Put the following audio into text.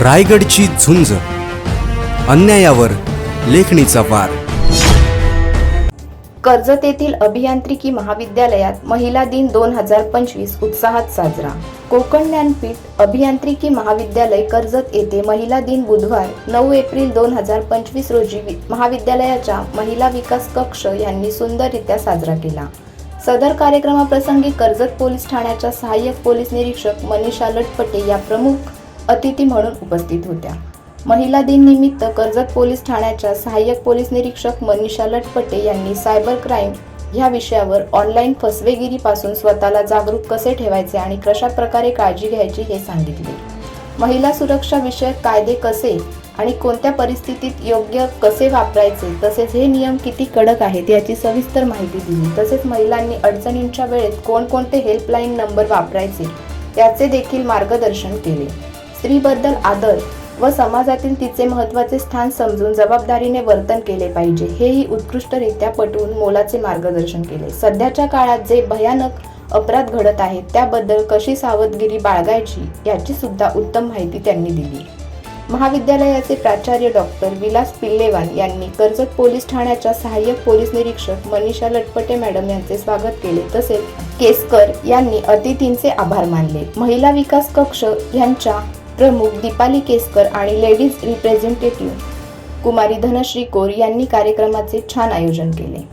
रायगडची झुंज. अन्यायावर लेखणीचा वार. कर्जत येथील अभियांत्रिकी महाविद्यालयात महिला दिन दोन हजार पंचवीस उत्साहात साजरा. कोकण ज्ञानपीठ अभियांत्रिकी महाविद्यालय कर्जत येथे महिला दिन बुधवार नऊ एप्रिल दोन हजार पंचवीस रोजी महाविद्यालयाच्या महिला विकास कक्ष यांनी सुंदररित्या साजरा केला. सदर कार्यक्रमाप्रसंगी कर्जत पोलीस ठाण्याच्या सहाय्यक पोलीस निरीक्षक मनीषा लटपटे या प्रमुख अतिथी म्हणून उपस्थित होत्या. महिला दिन निमित्त कर्जत पोलीस ठाण्याच्या सहाय्यक पोलीस निरीक्षक मनीषा लटपटे यांनी सायबर क्राईम ह्या विषयावर ऑनलाईन फसवेगिरीपासून स्वतःला जागरूक कसे ठेवायचे आणि कशा प्रकारे काळजी घ्यायची हे सांगितले. महिला सुरक्षा विषयक कायदे कसे आणि कोणत्या परिस्थितीत योग्य कसे वापरायचे तसेच हे नियम किती कडक आहेत याची सविस्तर माहिती दिली. तसेच महिलांनी अडचणींच्या वेळेत कोणकोणते हेल्पलाईन नंबर वापरायचे याचे देखील मार्गदर्शन केले. स्त्रीबद्दल आदर व समाजातील तिचे महत्त्वाचे स्थान समजून जबाबदारीने वर्तन केले पाहिजे. हेही उत्कृष्टरित्या पटवून मोलाचे मार्गदर्शन केले. सध्याच्या काळात जे भयानक अपराध घडत आहेत त्याबद्दल कशी सावधगिरी बाळगायची याची सुद्धा उत्तम माहिती त्यांनी दिली. महाविद्यालयाचे प्राचार्य डॉक्टर विलास पिल्लेवाल यांनी कर्जत पोलीस ठाण्याच्या सहाय्यक पोलीस निरीक्षक मनीषा लटपटे मॅडम यांचे स्वागत केले. तसेच केसकर यांनी अतिथींचे आभार मानले. महिला विकास कक्ष यांच्या प्रमुख दीपाली केसकर आणि लेडीज रिप्रेझेंटेटिव्ह कुमारी धनश्री कोर यांनी कार्यक्रमाचे छान आयोजन केले.